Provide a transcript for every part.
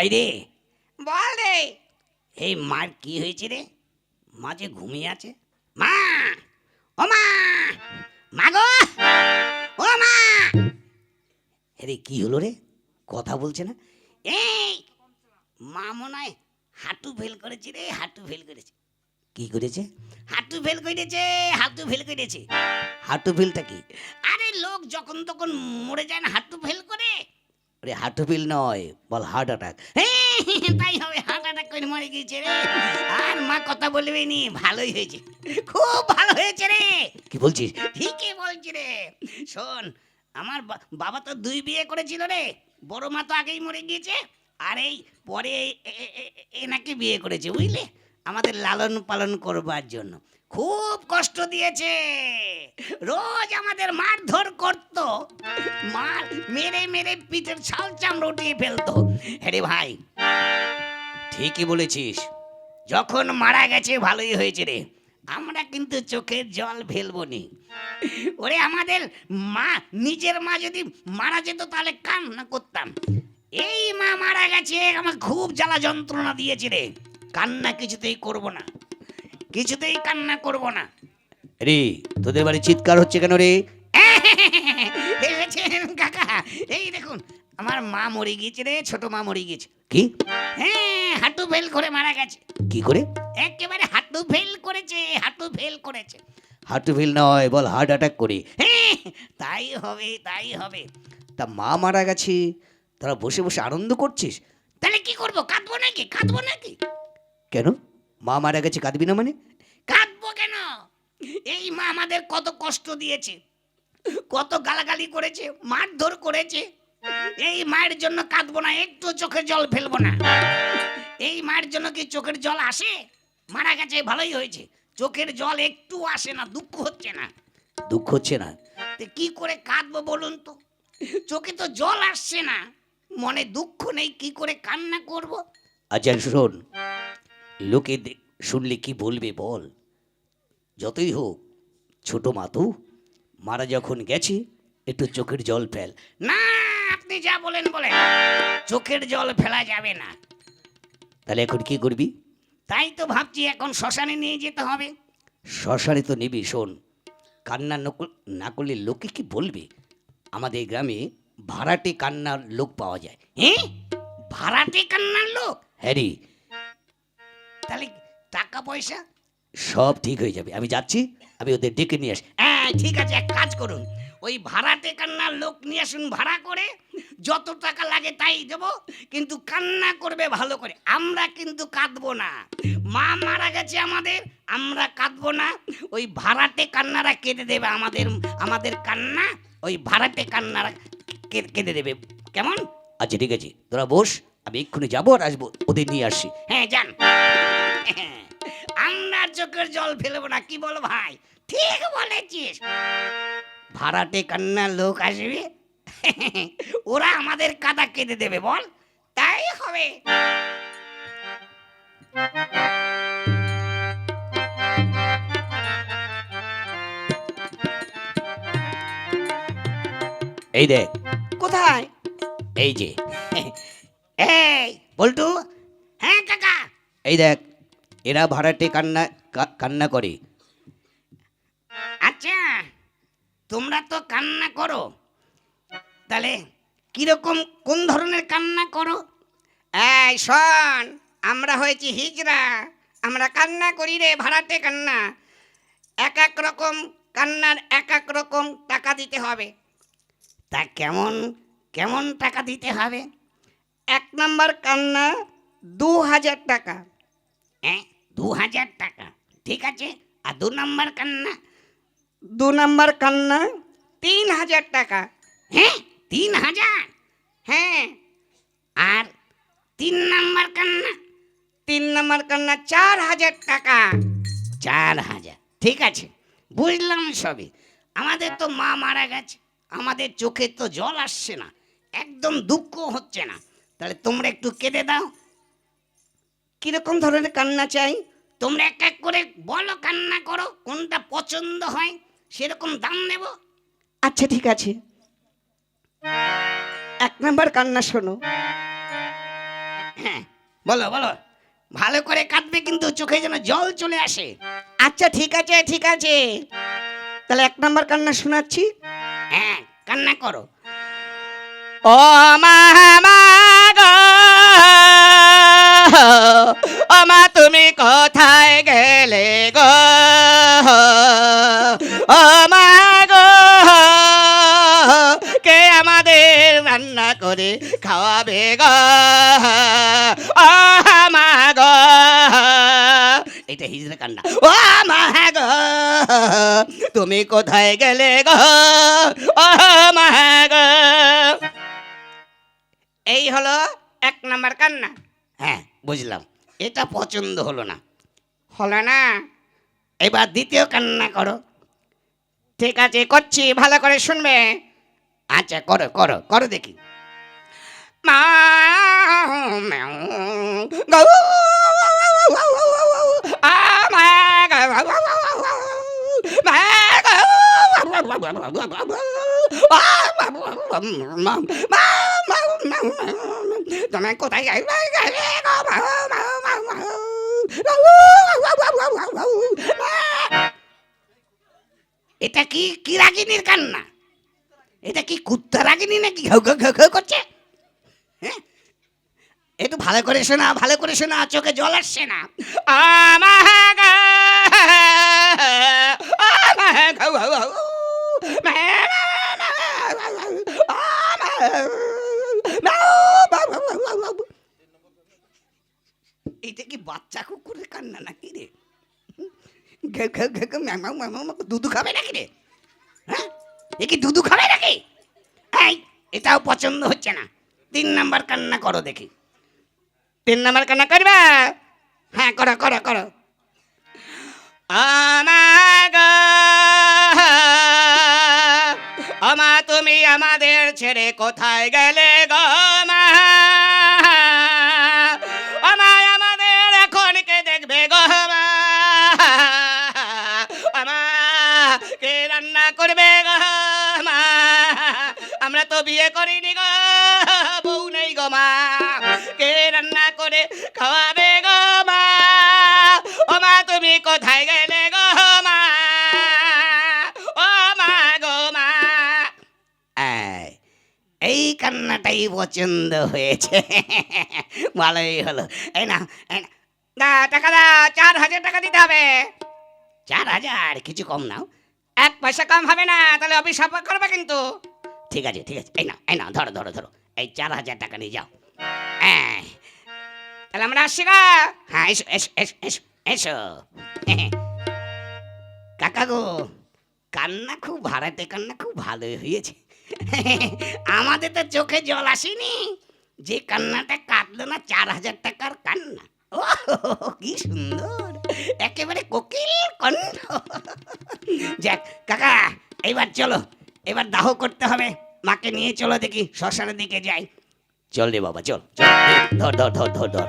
ভাই রে বল। রে এই মার কি হয়েছে রে? মা যে ঘুমিয়ে আছে। মা! ও মা! মা গো! ও মা! আরে কি হলো রে? কথা বলছে না? এই! মা মনে হয় হাঁটু ফেল করেছে রে হাঁটু ফেল করেছে। কি করেছে? হাঁটু ফেল করেছে হাঁটু ফেল করেছে। হাঁটু ফেলটা কি? আরে লোক যখন তখন মরে যায় না হাঁটু ফেল করে। আরে হাঁটু ফেল নয় বল হার্ট অ্যাটাক তাই হবে হার্ট অ্যাটাক করে মরে গিয়েছে রে। আর মা কথা বলবে নি ভালোই হয়েছে। খুব ভালো হয়েছে রে। কি বলছিস? ঠিকই বলছি রে। শোন আমার বাবা তো দুই বিয়ে করেছিল রে। বড় মা তো আগেই মরে গিয়েছে। আর এই পরে এ- এনাকে বিয়ে করেছে বুঝলে? আমাদের লালন পালন করবার জন্য। খুব কষ্ট দিয়েছে। রোজ আমাদের মারধর করত। মার, মেরে মেরে পিঠের ছাল চামড়া উঠিয়ে ফেলতো। হ্যাঁ ভাই, ঠিকই বলেছিস। যখন মারা গেছে ভালোই হয়েছে রে। আমরা কিন্তু চোখের জল ফেলব নি। ওরে আমাদের মা, নিজের মা যদি মারা যেত তাহলে কান্না করতাম। এই মা মারা গেছে আমার খুব জ্বালা যন্ত্রণা দিয়েছে রে। কান্না কিছুতেই করব না। কিছুতেই কান্না করব না। রে তোদের বাড়ি চিৎকার হচ্ছে কেন রে? কাকা। এই দেখুন আমার মা মরে গিয়েছে রে ছোট মা মরে গিয়েছে। কি? হ্যাঁ হাঁটু ফেল করে মারা গেছে। কি করে? একেবারে হাঁটু ফেল করেছে হাঁটু ফেল করেছে। হাঁটু ফেল নয় বল হার্ট অ্যাটাক করে। হ্যাঁ তাই হবে তাই হবে। তা মা মারা গেছে তোরা বসে বসে আনন্দ করছিস? তাহলে কি করব কাঁদবো নাকি? কাঁদবো নাকি? কেন? মা মারা গেছে কাঁদবি না মানে? কাঁদবো কেন? এই মা আমাদের কত কষ্ট দিয়েছে কত গালাগালি করেছে মারধর করেছে। এই মায়ের জন্য কাঁদবো না একটু চোখের জল ফেলব না। এই মায়ের জন্য কি চোখের জল আসে? মারা গেছে ভালোই হয়েছে। চোখের জল একটু আসে না দুঃখ হচ্ছে না। দুঃখ হচ্ছে না? কি করে কাঁদবো বলুন তো? চোখে তো জল আসছে না। মনে দুঃখ নেই কি করে কান্না করব? আচ্ছা শোন লোকে শুনলে কি বলবে বল। যতই হোক ছোট মাতু মারা যখন গেছে একটু চোখের জল ফেল। না আপনি যা বলেন বলেন। চোখের জল ফেলা যাবে না। তাহলে এখন কি করবি? তাই তো ভাবছি এখন শ্মশানে নিয়ে যেতে হবে। শ্মশানে তো নিবি শোন। কান্না না করলে লোকে কি বলবে? আমাদের গ্রামে ভাড়াটে কান্নার লোক পাওয়া যায়। হ্যাঁ? ভাড়াটে কান্নার লোক? হ্যাঁ রে। তাহলে টাকা পয়সা? সব ঠিক হয়ে যাবে। আমি যাচ্ছি আমি ওদের ডেকে নিয়ে আসি। হ্যাঁ ঠিক আছে এক কাজ করুন। ওই ভাড়াটে কান্নার লোক নিয়ে আসুন ভাড়া করে। যত টাকা লাগে তাই দেবো কিন্তু কান্না করবে ভালো করে। আমরা কিন্তু কাঁদবো না। মা মারা গেছে আমাদের আমরা কাঁদবো না। ওই ভাড়াটে কান্নারা কেটে দেবে আমাদের আমাদের কান্না ওই ভাড়াটে কান্নারা কে- কেটে দেবে। কেমন? আচ্ছা ঠিক আছে। তোরা বস আমি এক্ষুনি যাব আর আসব। ওদের নিয়ে আসি হ্যাঁ যান। আর চোখের জল ফেলব না কি বল ভাই? ঠিক বলেছিস। ভাড়াটে কান্নার লোক আসবে। ওরা আমাদের কাদা কেটে দেবে বল। তাই হবে। এই দেখ। কোথায়? এই যে। এই বল্টু। হ্যাঁ কাকা। এই দেখ। এরা ভাড়াটে কান্না কা- কান্না করে। আচ্ছা তোমরা তো কান্না করো। তাহলে কীরকম কোন ধরনের কান্না করো? এই শোন আমরা হয়েছি হিজরা আমরা কান্না করি রে ভাড়াটে কান্না। এক এক রকম কান্নার এক এক রকম টাকা দিতে হবে। তা কেমন কেমন টাকা দিতে হবে? এক নম্বর কান্না দু হাজার টাকা। হ্যাঁ? দু হাজার টাকা। ঠিক আছে? আর দু নম্বর কান্না? দু নম্বর কান্না? তিন হাজার টাকা। হ্যাঁ তিন হাজার? হ্যাঁ। আর তিন নম্বর কান্না? তিন নাম্বার কান্না চার হাজার টাকা। চার হাজার। ঠিক আছে বুঝলাম সবই। আমাদের তো মা মারা গেছে। আমাদের চোখে তো জল আসছে না। একদম দুঃখ হচ্ছে না। তাহলে তোমরা একটু কেঁদে দাও। কীরকম ধরনের কান্না চাই? তোমরা এক এক করে বলো কান্না করো কোনটা পছন্দ হয় সেরকম দাম নেব। আচ্ছা ঠিক আছে। এক নাম্বার কান্না শোনো। হ্যাঁ বলো বলো। ভালো করে কাঁদবে কিন্তু চোখে যেন জল চলে আসে। আচ্ছা ঠিক আছে ঠিক আছে। তাহলে এক নম্বর কান্না শোনাচ্ছি। হ্যাঁ কান্না করো। ও মা তুমি কোথায় গেলে গো? ও মা গো, কে আমাদের রান্না করে খাওয়াবে গো? ও মা গো এটা হিজড়া কান্না। ও মা গো, তুমি কোথায় গেলে গো? ও মা গো। এই হলো এক নাম্বার কান্না। হ্যাঁ বুঝলাম। এটা পছন্দ হলো না হলো না এবার দ্বিতীয় কান্না করো ঠিক আছে করছি ভালো করে শুনবে আচ্ছা করো করো করো দেখি মা গো আ মা গো মা গো তুমি কোথায় গেলে গেলে গো মা, মা, মা, মা। এটা কি কি রাগিনীর কান্না এটা কি কুত্তা রাগিনী নাকি ঘেউ ঘেউ ঘেউ ঘেউ করছে হ্যাঁ একটু ভালো করে শোনা ভালো করে শোনা চোখে জল আসছে না আমাগা আমাগা এটা কি বাচ্চা কুকুরের কান্না নাকি রে? দুধু খাবে নাকি রে? হ্যাঁ? এ কি দুধু খাবে নাকি? এই, এটাও পছন্দ হচ্ছে না। তিন নাম্বার কান্না করো দেখি। তিন নম্বর কান্না করবা? হ্যাঁ করো করো করো। আমা তুমি আমাদের ছেড়ে কোথায় গেলে বিয়ে করিনি গো বউ নেই গো মা। কে রান্না করে খাওয়াবে গো মা? ও মা তুমি কোথায় গেলে গো মা? ও মা গো মা। এই, কান্নাটাই পছন্দ হয়েছে। ভালোই হলো। এই না এই না দা টাকা দা চার হাজার টাকা দিতে হবে। চার হাজার? কিছু কম নাও। এক পয়সা কম হবে না তাহলে অভিশাপ করবে কিন্তু। ঠিক আছে ঠিক আছে। এই না এই না ধরো ধরো ধরো। এই চার হাজার টাকা নিয়ে যাও। হ্যাঁ তাহলে আমরা আসছি গা। হ্যাঁ এসো এসো এসো এসো এসো। কাকা গো, কান্না খুব, ভাড়াতে কান্না খুব ভালো হয়েছে। আমাদের তো চোখে জল আসেনি। যে কান্নাটা কাটলো না, চার হাজার টাকার কান্না। ও, কি সুন্দর। একেবারে কোকিল কণ্ঠ। যাক, কাকা এবার চলো। এবার দাহ করতে হবে। মাকে নিয়ে চলো দেখি শ্মশানের দিকে যাই। চল রে বাবা চল ধর ধর ধর ধর ধর।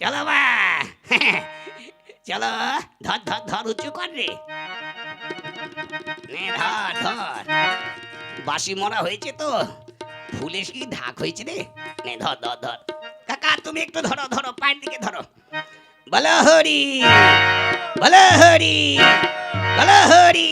চলো বা চলো ধর ধর ধর উঁচু কর রে। নে ধর ধর। বাসি মরা হয়েছে তো। ফুলে কি ঢাক হয়েছে রে? নে ধর ধর ধর। কাকা তুমি একটু ধরো ধরো পায়ের দিকে ধরো। বলো হরি বলো হরি বলো হরি